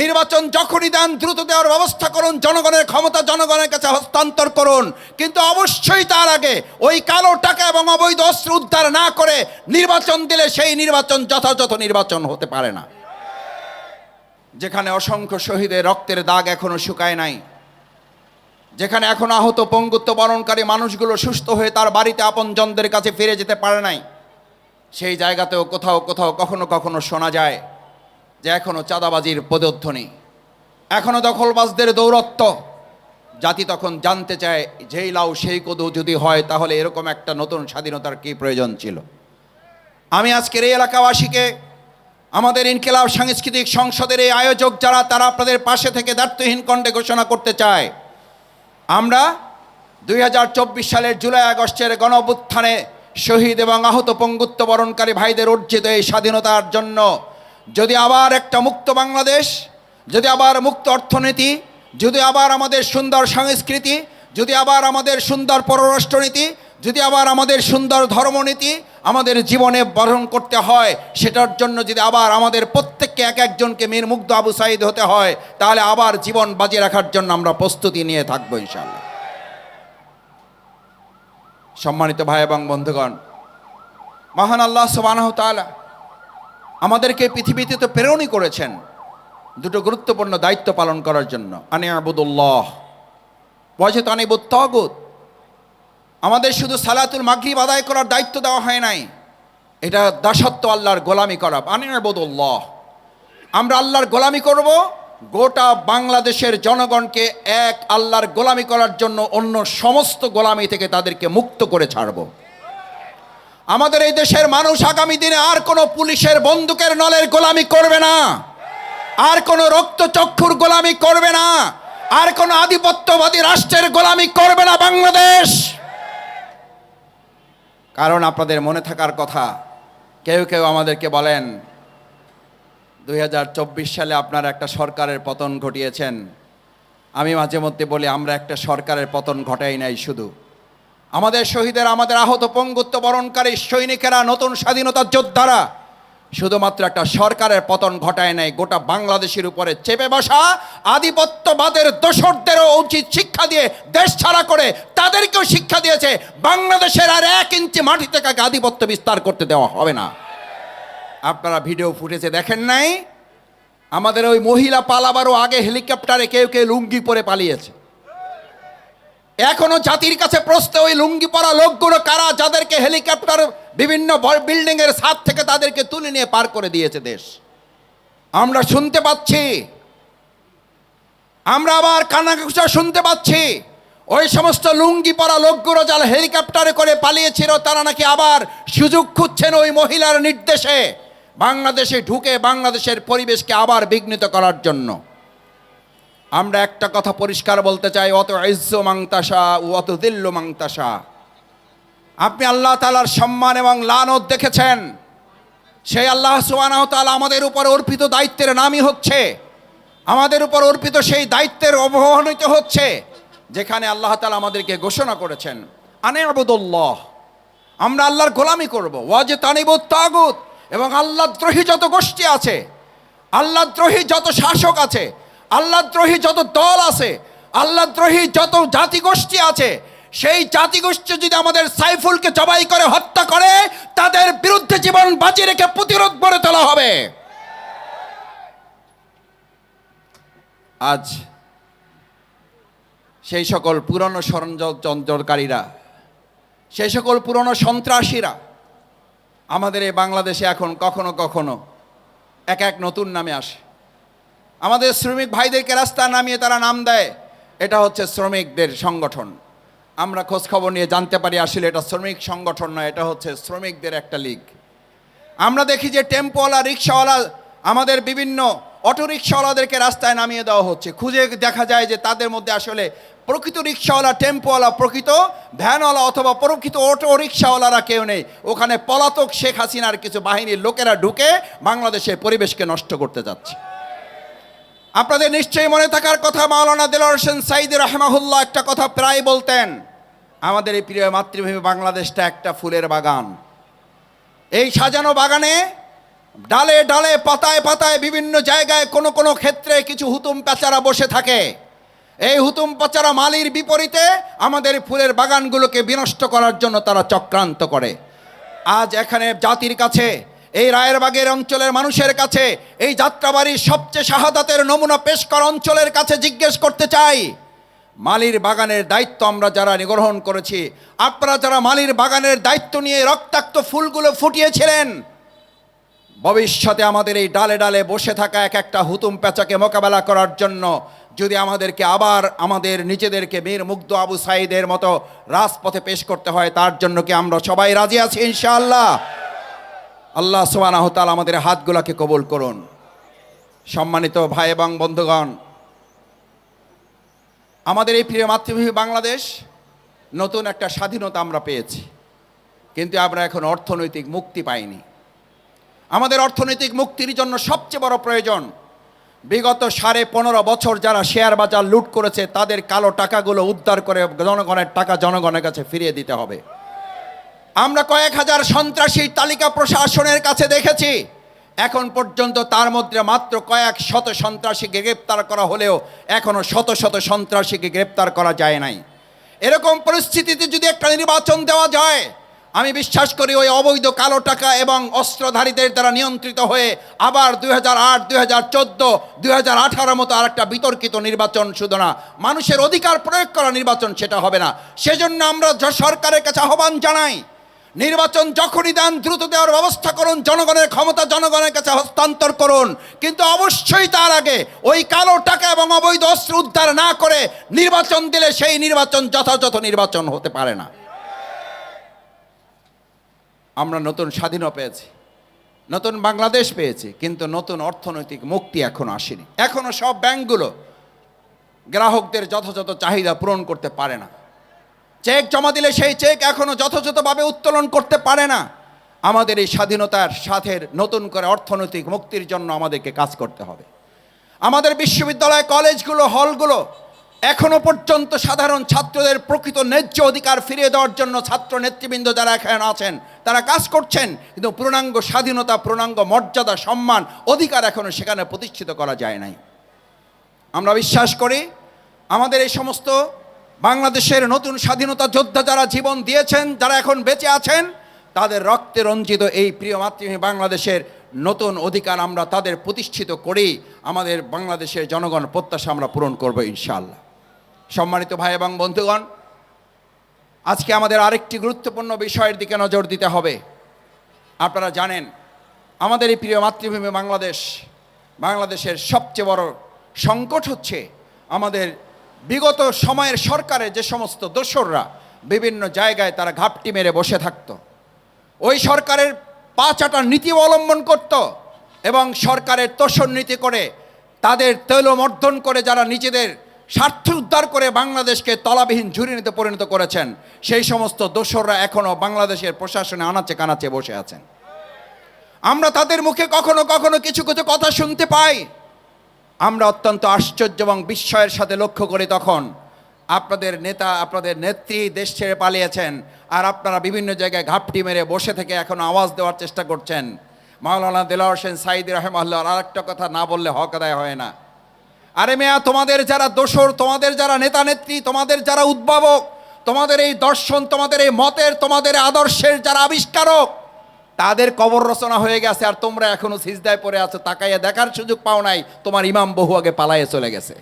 নির্বাচন যখনই দেন, দ্রুত দেওয়ার ব্যবস্থা করুন, জনগণের ক্ষমতা, জনগণের কাছে হস্তান্তর করুন। কিন্তু অবশ্যই তার আগে ওই কালো টাকা এবং অবৈধ অস্ত্র উদ্ধার না করে নির্বাচন দিলে সেই নির্বাচন যথাযথ নির্বাচন হতে পারে না। যেখানে অসংখ্য শহীদের রক্তের দাগ এখনও শুকায় নাই, যেখানে এখন আহত পঙ্গুত্ব বরণকারী মানুষগুলো সুস্থ হয়ে তার বাড়িতে আপন আপনজনদের কাছে ফিরে যেতে পারে নাই, সেই জায়গাতেও কোথাও কোথাও কখনো কখনো শোনা যায় যে এখনও চাঁদাবাজির পদধ্বনি এখনও দখলবাজদের দৌরত্ব। জাতি তখন জানতে চায়, যেই লাউ, সেই কদু যদি হয়, তাহলে এরকম একটা নতুন স্বাধীনতার কী প্রয়োজন ছিল? আমি আজকের এই এলাকাবাসীকে, আমাদের ইনকিলাব সাংস্কৃতিক সংসদের এই আয়োজক যারা, তারা আপনাদের পাশে থেকে দায়িত্বহীন কণ্ঠে ঘোষণা করতে চায়। আমরা দুই হাজার চব্বিশ সালের জুলাই আগস্টের গণঅভ্যুত্থানে শহীদ এবং আহত পঙ্গুত্ব বরণকারী ভাইদের অর্জিত এই স্বাধীনতার জন্য যদি আবার একটা মুক্ত বাংলাদেশ, যদি আবার মুক্ত অর্থনীতি, যদি আবার আমাদের সুন্দর সংস্কৃতি, যদি আবার আমাদের সুন্দর পররাষ্ট্রনীতি, যদি আবার আমাদের সুন্দর ধর্মনীতি আমাদের জীবনে বরণ করতে হয়, সেটার জন্য যদি আবার আমাদের প্রত্যেককে এক একজনকে মীর মুগ্ধ আবু সাইদ হতে হয়, তাহলে আবার জীবন বাজি রাখার জন্য আমরা প্রস্তুতি নিয়ে থাকব ইনশাল্লাহ সম্মানিত ভাই এবং বন্ধুগণ, মহান আল্লাহ সুবাহ তাআলা আমাদেরকে পৃথিবীতে তো প্রেরণই করেছেন দুটো গুরুত্বপূর্ণ দায়িত্ব পালন করার জন্য। আনি আবুদুল্লাহ ওয়াজেত আনিবুত তগুত। আমাদের শুধু সালাতুল মাগরিব আদায় করার দায়িত্ব দেওয়া হয় নাই, এটা দাসত্ব আল্লাহর গোলামি করা। আনি আবুদুল্লাহ, আমরা আল্লাহর গোলামি করব, গোটা বাংলাদেশের জনগণকে এক আল্লাহর গোলামি করার জন্য অন্য সমস্ত গোলামি থেকে তাদেরকে মুক্ত করে ছাড়ব। আমাদের এই দেশের মানুষ আগামী দিনে আর কোনো পুলিশের বন্দুকের নলের গোলামি করবে না। আর কোনো রক্তচক্ষুর গোলামি করবে না। আর কোনো আধিপত্যবাদী রাষ্ট্রের গোলামি করবে না বাংলাদেশ। কারণ আপনাদের মনে থাকার কথা, কেউ কেউ আমাদেরকে বলেন, দুই হাজার চব্বিশ সালে আপনারা একটা সরকারের পতন ঘটিয়েছেন। আমি মাঝে মধ্যে বলি, আমরা একটা সরকারের পতন ঘটাই নাই শুধু। আমাদের শহীদের, আমাদের আহত পঙ্গুত্ব বরণকারী সৈনিকেরা, নতুন স্বাধীনতার যোদ্ধারা, শুধুমাত্র একটা সরকারের পতন ঘটায় নাই, গোটা বাংলাদেশের উপরে চেপে বসা আধিপত্যবাদের দোসরদেরও উচিত শিক্ষা দিয়ে দেশ ছাড়া করে তাদেরকেও শিক্ষা দিয়েছে, বাংলাদেশের আর এক ইঞ্চি মাটি থেকে আধিপত্য বিস্তার করতে দেওয়া হবে না। আপনারা ভিডিও ফুটেজে দেখেন নাই? আমাদের ওই মহিলা পালাবারও আগে হেলিকপ্টারে কেউ কেউ লুঙ্গি পরে পালিয়েছে। এখনও জাতির কাছে প্রশ্ন, ওই লুঙ্গি পরা লোকগুলো কারা যাদেরকে হেলিকপ্টার বিভিন্ন বিল্ডিং এর ছাদ থেকে তাদেরকে তুলে নিয়ে পার করে দিয়েছে দেশ? আমরা শুনতে পাচ্ছি। আমরা আবার কানাঘুষা শুনতে পাচ্ছি। ওই সমস্ত লুঙ্গি পরা লোকগুলো যারা হেলিকপ্টারে করে পালিয়েছিল, তারা নাকি আবার সুযোগ খুঁজছেন ওই মহিলার নির্দেশে। বাংলাদেশে ঢুকে বাংলাদেশের পরিবেশকে আবার বিঘ্নিত করার জন্য। আমরা একটা কথা পরিষ্কার বলতে চাই, অত ইজ্জ মাংতাসা ও অত দিল্ল মাংতাসা আপনি আল্লাহ তালার সম্মান এবং লানত দেখেছেন। সেই আল্লাহ সুবাহ আমাদের উপর অর্পিত দায়িত্বের নামই হচ্ছে। আমাদের উপর অর্পিত সেই দায়িত্বের অবমানিত হচ্ছে, যেখানে আল্লাহ তালা আমাদেরকে ঘোষণা করেছেন, আনে আবুদুল্লাহ। আমরা আল্লাহর গোলামি করব ওয়াজে তানিব তাগুত। এবং আল্লাহ দ্রোহী যত গোষ্ঠী আছে, আল্লাহ দ্রোহী যত শাসক আছে আল্লাহ দ্রোহী যত দল আছে আল্লাহ দ্রোহী যত জাতিগোষ্ঠী আছে, সেই জাতিগোষ্ঠী যদি আমাদের সাইফুলকে জবাই করে, হত্যা করে, তাদের বিরুদ্ধে জীবন বাজি রেখে প্রতিরোধ গড়ে তোলা হবে। আজ সেই সকল পুরনো ষড়যন্ত্রকারীরা সেই সকল পুরনো সন্ত্রাসীরা আমাদের এই বাংলাদেশে এখন কখনো কখনো এক এক নতুন নামে আসে। আমাদের শ্রমিক ভাইদেরকে রাস্তা নামিয়ে তারা নাম দেয়, এটা হচ্ছে শ্রমিকদের সংগঠন। আমরা খোঁজ খবর নিয়ে জানতে পারি আসলে এটা শ্রমিক সংগঠন নয়, এটা হচ্ছে শ্রমিকদের একটা লীগ। আমরা দেখি যে টেম্পোওয়ালা, রিক্সাওয়ালা, আমাদের বিভিন্ন অটো রিক্সাওয়ালাদেরকে রাস্তায় নামিয়ে দেওয়া হচ্ছে। খুঁজে দেখা যায় যে তাদের মধ্যে আসলে প্রকৃত রিক্সাওয়ালা, টেম্পোওয়ালা, প্রকৃত ভ্যানওয়ালা অথবা প্রকৃত অটো রিক্সাওয়ালারা কেউ নেই। ওখানে পলাতক শেখ হাসিনার কিছু বাহিনীর লোকেরা ঢুকে বাংলাদেশের পরিবেশকে নষ্ট করতে যাচ্ছে। আপনাদের নিশ্চয়ই মনে থাকার কথা মাওলানা দিলর হোসেন সাইদ রহমাহুল্লাহ একটা কথা প্রায় বলতেন, আমাদের এই প্রিয় মাতৃভূমি বাংলাদেশটা একটা ফুলের বাগান। এই সাজানো বাগানে ডালে ডালে, পাতায় পাতায় বিভিন্ন জায়গায় কোনো কোনো ক্ষেত্রে কিছু হুতুম পেচারা বসে থাকে। এই হুতুম পেচারা মালির বিপরীতে আমাদের ফুলের বাগানগুলোকে বিনষ্ট করার জন্য তারা চক্রান্ত করে। আজ এখানে জাতির কাছে এই রায়েরবাগের অঞ্চলের মানুষের কাছে, এই যাত্রাবাড়ির সবচেয়ে শাহাদাতের নমুনা পেশ করা অঞ্চলের কাছে জিজ্ঞেস করতে চাই। মালির বাগানের দায়িত্ব আমরা যারা গ্রহণ করেছি, আপনারা যারা মালির বাগানের দায়িত্ব নিয়ে রক্তাক্ত ফুলগুলো ফুটিয়েছিলেন, ভবিষ্যতে আমাদের এই ডালে ডালে বসে থাকা এক একটা হুতুম পেঁচাকে মোকাবেলা করার জন্য, যদি আমাদেরকে আবার আমাদের নিজেদেরকে বীর মুগ্ধ আবু সাইদের মতো রাজপথে পেশ করতে হয়, তার জন্য কি আমরা সবাই রাজি আছি ইনশাআল্লাহ? আল্লাহ সুবহানাহু তাআলা আমাদের হাতগুলাকে কবল করুন। সম্মানিত ভাই এবং বন্ধুগণ, আমাদের এই প্রিয় মাতৃভূমি বাংলাদেশ নতুন একটা স্বাধীনতা আমরা পেয়েছি, কিন্তু আমরা এখন অর্থনৈতিক মুক্তি পাইনি। আমাদের অর্থনৈতিক মুক্তির জন্য সবচেয়ে বড় প্রয়োজন, বিগত সাড়ে পনেরো বছর যারা শেয়ার বাজার লুট করেছে, তাদের কালো টাকাগুলো উদ্ধার করে জনগণের টাকা জনগণের কাছে ফিরিয়ে দিতে হবে। আমরা কয়েক হাজার সন্ত্রাসীর তালিকা প্রশাসনের কাছে দেখেছি। এখন পর্যন্ত তার মধ্যে মাত্র কয়েক শত সন্ত্রাসীকে গ্রেপ্তার করা হলেও এখনও শত শত সন্ত্রাসীকে গ্রেপ্তার করা যায় নাই। এরকম পরিস্থিতিতে যদি একটা নির্বাচন দেওয়া যায়, আমি বিশ্বাস করি ওই অবৈধ কালো টাকা এবং অস্ত্রধারীদের দ্বারা নিয়ন্ত্রিত হয়ে আবার দুই হাজার আট, দুই হাজার চোদ্দ, দুই হাজার আঠারো মতো আর একটা বিতর্কিত নির্বাচন শুধু না, মানুষের অধিকার প্রয়োগ করা নির্বাচন সেটা হবে না। সেজন্য আমরা সরকারের কাছে আহ্বান জানাই নির্বাচন যখনই দেন, দ্রুত দেওয়ার ব্যবস্থা করুন, জনগণের ক্ষমতা, জনগণের কাছে হস্তান্তর করুন। কিন্তু অবশ্যই তার আগে ওই কালো টাকা এবং অবৈধ অস্ত্র উদ্ধার না করে নির্বাচন দিলে সেই নির্বাচন যথাযথ নির্বাচন হতে পারে না। আমরা নতুন স্বাধীনও পেয়েছি, নতুন বাংলাদেশ পেয়েছি, কিন্তু নতুন অর্থনৈতিক মুক্তি এখনও আসেনি। এখনও সব ব্যাংকগুলো গ্রাহকদের যথাযথ চাহিদা পূরণ করতে পারে না। চেক জমা দিলে সেই চেক এখনও যথাযথভাবে উত্তোলন করতে পারে না। আমাদের এই স্বাধীনতার সাথে নতুন করে অর্থনৈতিক মুক্তির জন্য আমাদেরকে কাজ করতে হবে। আমাদের বিশ্ববিদ্যালয় কলেজগুলো, হলগুলো এখনও পর্যন্ত সাধারণ ছাত্রদের প্রকৃত ন্যায্য অধিকার ফিরিয়ে দেওয়ার জন্য ছাত্র নেতৃবৃন্দ যারা এখানে আছেন, তারা কাজ করছেন। কিন্তু পূর্ণাঙ্গ স্বাধীনতা, পূর্ণাঙ্গ মর্যাদা, সম্মান, অধিকার এখনও সেখানে প্রতিষ্ঠিত করা যায় নাই। আমরা বিশ্বাস করি, আমাদের এই সমস্ত বাংলাদেশের নতুন স্বাধীনতা যোদ্ধা যারা জীবন দিয়েছেন, যারা এখন বেঁচে আছেন, তাদের রক্তে রঞ্জিত এই প্রিয় মাতৃভূমি বাংলাদেশের নতুন অধিকার আমরা তাদের প্রতিষ্ঠিত করেই আমাদের বাংলাদেশের জনগণ প্রত্যাশা আমরা পূরণ করব ইনশাআল্লাহ। সম্মানিত ভাই এবং বন্ধুগণ, আজকে আমাদের আরেকটি গুরুত্বপূর্ণ বিষয়ের দিকে নজর দিতে হবে। আপনারা জানেন, আমাদের এই প্রিয় মাতৃভূমি বাংলাদেশ, বাংলাদেশের সবচেয়ে বড় সংকট হচ্ছে আমাদের বিগত সময়ের সরকারের যে সমস্ত দোসররা বিভিন্ন জায়গায় তারা ঘাপটি মেরে বসে থাকত, ওই সরকারের পা পাঁচাটা নীতি অবলম্বন করত এবং সরকারের তোষণ নীতি করে তাদের তৈলমর্দন করে যারা নিজেদের স্বার্থ উদ্ধার করে বাংলাদেশকে তলাবিহীন ঝুড়িনিতে পরিণত করেছেন, সেই সমস্ত দোসররা এখনও বাংলাদেশের প্রশাসনে আনাচে কানাচে বসে আছেন। আমরা তাদের মুখে কখনো কখনো কিছু কিছু কথা শুনতে পাই। আমরা অত্যন্ত আশ্চর্য এবং বিস্ময়ের সাথে লক্ষ্য করি তখন আপনাদের নেতা, আপনাদের নেত্রী দেশ ছেড়ে পালিয়েছেন আর আপনারা বিভিন্ন জায়গায় ঘাপটি মেরে বসে থেকে এখন আওয়াজ দেওয়ার চেষ্টা করছেন। মাওলানা দেলা হোসেন সাইদ রহমাল্লাহ আর একটা কথা না বললে হক আদায় হয় না। আরে মেয়া, তোমাদের যারা দোসর তোমাদের যারা নেতা নেত্রী, তোমাদের যারা উদ্ভাবক, তোমাদের এই দর্শন, তোমাদের এই মতের, তোমাদের আদর্শের যারা আবিষ্কারক তাদের কবর রচনা হয়ে গেছে আর তোমরা এখনও সিজদায় পড়ে আছো, তাকাইয়া দেখার সুযোগ পাও নাই, তোমার ইমাম বহু আগে পালাইয়ে চলে গেছে।